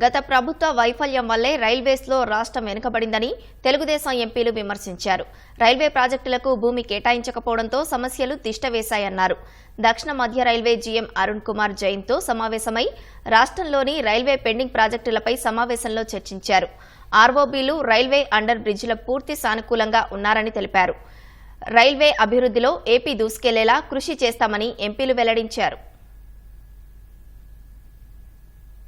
గత ప్రభుత్వ వైఫల్యం వల్లే రైల్వేస్లో రాష్ట్రం వెనుకబడిందని తెలుగుదేశం ఎంపీలు విమర్శించారు. రైల్వే ప్రాజెక్టులకు భూమి కేటాయించకపోవడంతో సమస్యలు తిష్టవేశాయన్నారు. దక్షిణ మధ్య రైల్వే జీఎం అరుణ్ కుమార్ జైన్తో సమావేశమై రాష్ట్రంలోని రైల్వే పెండింగ్ ప్రాజెక్టులపై సమావేశంలో చర్చించారు. ఆర్ఓబీలు రైల్వే అండర్ బ్రిడ్జిల పూర్తి సానుకూలంగా ఉన్నారని తెలిపారు. రైల్వే అభివృద్ధిలో ఏపీ దూసుకెళ్ళేలా కృషి చేస్తామని ఎంపీలు వెల్లడించారు.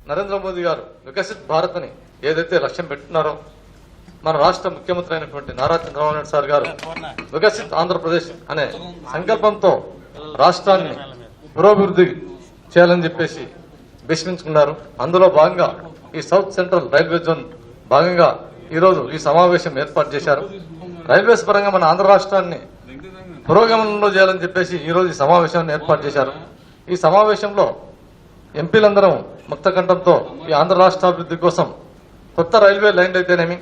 నరేంద్ర మోదీ గారు వికసిత్ భారత్ అని ఏదైతే లక్ష్యం పెట్టున్నారో మన రాష్ట్ర ముఖ్యమంత్రి అయినటువంటి నారా చంద్రబాబు నాయుడు సార్ గారు వికసిత్ ఆంధ్రప్రదేశ్ అనే సంకల్పంతో రాష్ట్రాన్ని పురోభివృద్ధి చేయాలని చెప్పేసి భీష్మించుకున్నారు అందులో భాగంగా ఈ సౌత్ సెంట్రల్ రైల్వే జోన్ భాగంగా ఈరోజు ఈ సమావేశం ఏర్పాటు చేశారు. రైల్వేస్ పరంగా మన ఆంధ్ర రాష్ట్రాన్ని పురోగమనంలో చేయాలని చెప్పేసి ఈరోజు ఈ సమావేశాన్ని ఏర్పాటు చేశారు. ఈ సమావేశంలో ఎంపీలందరం ముక్తకంఠంతో ఈ ఆంధ్ర రాష్ట్ర అభివృద్ధి కోసం కొత్త రైల్వే లైన్లు అయితేనేమి?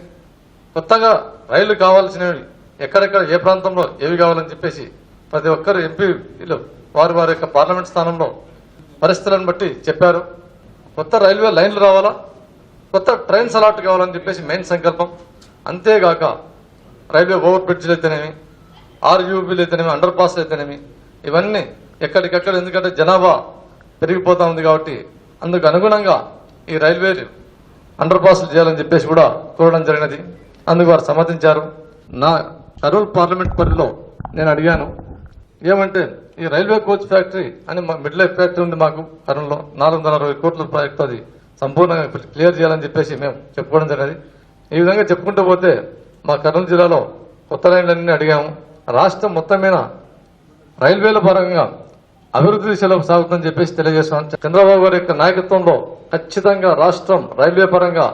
కొత్తగా రైళ్ళు కావాల్సినవి ఎక్కడెక్కడ ఏ ప్రాంతంలో ఏవి కావాలని చెప్పేసి ప్రతి ఒక్కరు ఎంపీలు వారి వారి యొక్క పార్లమెంట్ స్థానంలో పరిస్థితులను బట్టి చెప్పారు. కొత్త రైల్వే లైన్లు రావాలా? కొత్త ట్రైన్స్ అలాట్ కావాలని చెప్పేసి మెయిన్ సంకల్పం. అంతేగాక రైల్వే ఓవర్ బ్రిడ్జ్లు అయితేనేమి ఆర్యూబీలు అయితేనేమి అండర్ పాస్లు అయితేనేమి ఇవన్నీ ఎక్కడికక్కడ ఎందుకంటే జనాభా పెరిగిపోతా ఉంది కాబట్టి అందుకు అనుగుణంగా ఈ రైల్వేలు అండర్ పాస్లు చేయాలని చెప్పేసి కూడా కోరడం జరిగినది. అందుకు వారు సమ్మతించారు. నా కరూర్ పార్లమెంట్ పరిధిలో నేను అడిగాను ఏమంటే ఈ రైల్వే కోచ్ ఫ్యాక్టరీ అని మా మిడ్ లైఫ్ ఫ్యాక్టరీ ఉంది మాకు కరంలో నాలుగు వందల అరవై కోట్ల ప్రాజెక్టు అది సంపూర్ణంగా క్లియర్ చేయాలని చెప్పేసి మేము చెప్పుకోవడం జరిగినది. ఈ విధంగా చెప్పుకుంటూ పోతే మా కర్నూలు జిల్లాలో కొత్త రైళ్ళన్నీ అడిగాము. రాష్ట్రం మొత్తం మీద రైల్వేల పరంగా అభివృద్ధి దిశలో సాగుతుందని చెప్పేసి తెలియజేస్తున్నాం చంద్రబాబు గారి యొక్క నాయకత్వంలో ఖచ్చితంగా రాష్ట్రం రైల్వే పరంగా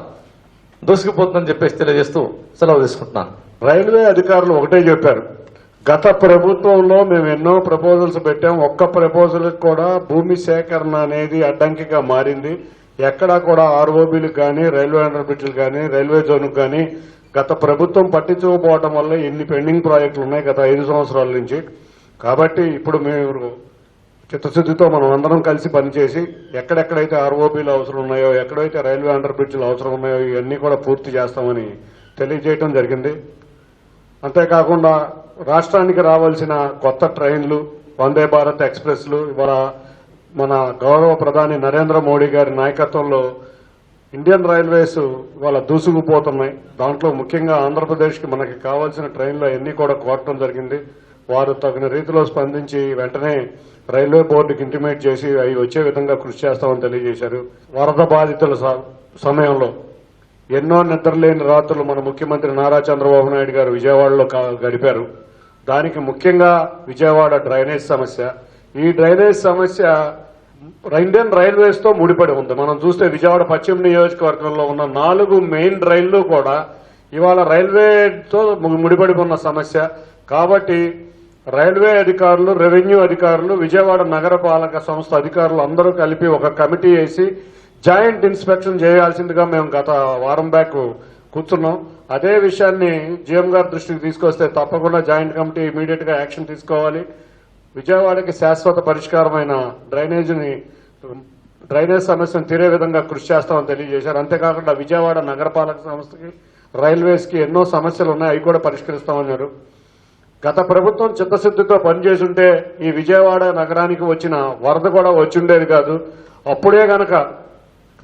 దూసుకుపోతుందని చెప్పేసి తెలియజేస్తూ సెలవు తీసుకుంటున్నాను. రైల్వే అధికారులు ఒకటే చెప్పారు. గత ప్రభుత్వంలో మేము ఎన్నో ప్రపోజల్స్ పెట్టాం. ఒక్క ప్రపోజల్ కూడా భూమి సేకరణ అనేది అడ్డంకిగా మారింది. ఎక్కడా కూడా ఆర్ఓబీలకు కానీ రైల్వే అండర్బ్రిడ్జ్లు కానీ రైల్వే జోన్కు కానీ గత ప్రభుత్వం పట్టించుకోకపోవడం వల్ల ఎన్ని పెండింగ్ ప్రాజెక్టులు ఉన్నాయి గత ఐదు సంవత్సరాల నుంచి. కాబట్టి ఇప్పుడు మేము చిత్తశుద్ధితో మనం అందరం కలిసి పనిచేసి ఎక్కడెక్కడైతే ఆర్ఓబీలు అవసరం ఉన్నాయో ఎక్కడైతే రైల్వే అండర్ బ్రిడ్జ్లు అవసరం ఉన్నాయో ఇవన్నీ కూడా పూర్తి చేస్తామని తెలియజేయడం జరిగింది. అంతేకాకుండా రాష్ట్రానికి రావాల్సిన కొత్త ట్రైన్లు వందే భారత్ ఎక్స్ప్రెస్లు ఇవాళ మన గౌరవ ప్రధాని నరేంద్ర మోడీ గారి నాయకత్వంలో ఇండియన్ రైల్వేస్ ఇవాళ దూసుకుపోతున్నాయి. దాంట్లో ముఖ్యంగా ఆంధ్రప్రదేశ్కి మనకి కావాల్సిన ట్రైన్లు అన్నీ కూడా కోరటం జరిగింది. వారు తగిన రీతిలో స్పందించి వెంటనే రైల్వే బోర్డుకి ఇంటిమేట్ చేసి అవి వచ్చే విధంగా కృషి చేస్తామని తెలియజేశారు. వరద బాధితుల స- సమయంలో ఎన్నో నిద్రలేని రాత్రులు మన ముఖ్యమంత్రి నారా చంద్రబాబు నాయుడు గారు విజయవాడలో కా- గడిపారు. దానికి ముఖ్యంగా విజయవాడ డ్రైనేజ్ సమస్య. ఈ డ్రైనేజ్ సమస్య ఇండియన్ రైల్వేస్తో ముడిపడి ఉంది. మనం చూస్తే విజయవాడ పశ్చిమ నియోజకవర్గంలో ఉన్న నాలుగు మెయిన్ రైళ్ళు కూడా ఇవాళ రైల్వేతో ముడిపడి ఉన్న సమస్య. కాబట్టి రైల్వే అధికారులు రెవెన్యూ అధికారులు విజయవాడ నగరపాలక సంస్థ అధికారులు అందరూ కలిపి ఒక కమిటీ వేసి జాయింట్ ఇన్స్పెక్షన్ చేయాల్సిందిగా మేము గత వారం బ్యాక్ కూర్చున్నాం. అదే విషయాన్ని జీఎం గారి దృష్టికి తీసుకొస్తే తప్పకుండా జాయింట్ కమిటీ ఇమీడియట్గా యాక్షన్ తీసుకోవాలి. విజయవాడకి శాశ్వత పరిష్కారమైన డ్రైనేజీని డ్రైనేజ్ సమస్యను తీరే విధంగా కృషి చేస్తామని తెలియజేశారు. అంతేకాకుండా విజయవాడ నగరపాలక సంస్థకి రైల్వేస్కి ఎన్నో సమస్యలు ఉన్నాయి అవి కూడా పరిష్కరిస్తామన్నారు. గత ప్రభుత్వం చిత్తశుద్ధితో పనిచేస్తుంటే ఈ విజయవాడ నగరానికి వచ్చిన వరద కూడా వచ్చిండేది కాదు. అప్పుడే గనక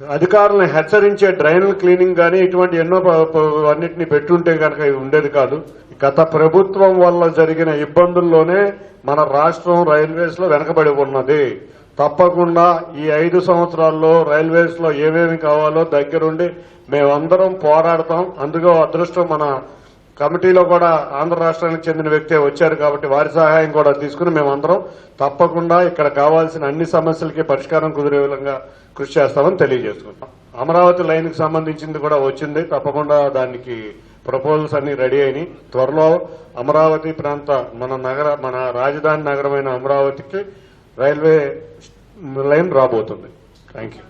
అధికారులను హెచ్చరించే డ్రైనల్ క్లీనింగ్ కానీ ఇటువంటి ఎన్నో ప- అన్నిటిని పెట్టుంటే కనుక ఇది ఉండేది కాదు. గత ప్రభుత్వం వల్ల జరిగిన ఇబ్బందుల్లోనే మన రాష్ట్రం రైల్వేస్లో వెనకబడి ఉన్నది. తప్పకుండా ఈ ఐదు సంవత్సరాల్లో రైల్వేస్లో ఏమేమి కావాలో దగ్గరుండి మేమందరం పోరాడతాం. అందులో అదృష్టం మన కమిటీలో కూడా ఆంధ్ర రాష్ట్రానికి చెందిన వ్యక్తే వచ్చారు కాబట్టి వారి సహాయం కూడా తీసుకుని మేమందరం తప్పకుండా ఇక్కడ కావాల్సిన అన్ని సమస్యలకి పరిష్కారం కుదిరే విధంగా కృషి చేస్తామని తెలియజేసుకుంటాం అమరావతి లైన్కి సంబంధించింది కూడా వచ్చింది. తప్పకుండా దానికి ప్రపోజల్స్ అన్ని రెడీ అయినాయి. త్వరలో అమరావతి ప్రాంత మన నగర మన రాజధాని నగరమైన అమరావతికి రైల్వే లైన్ రాబోతుంది. Thank you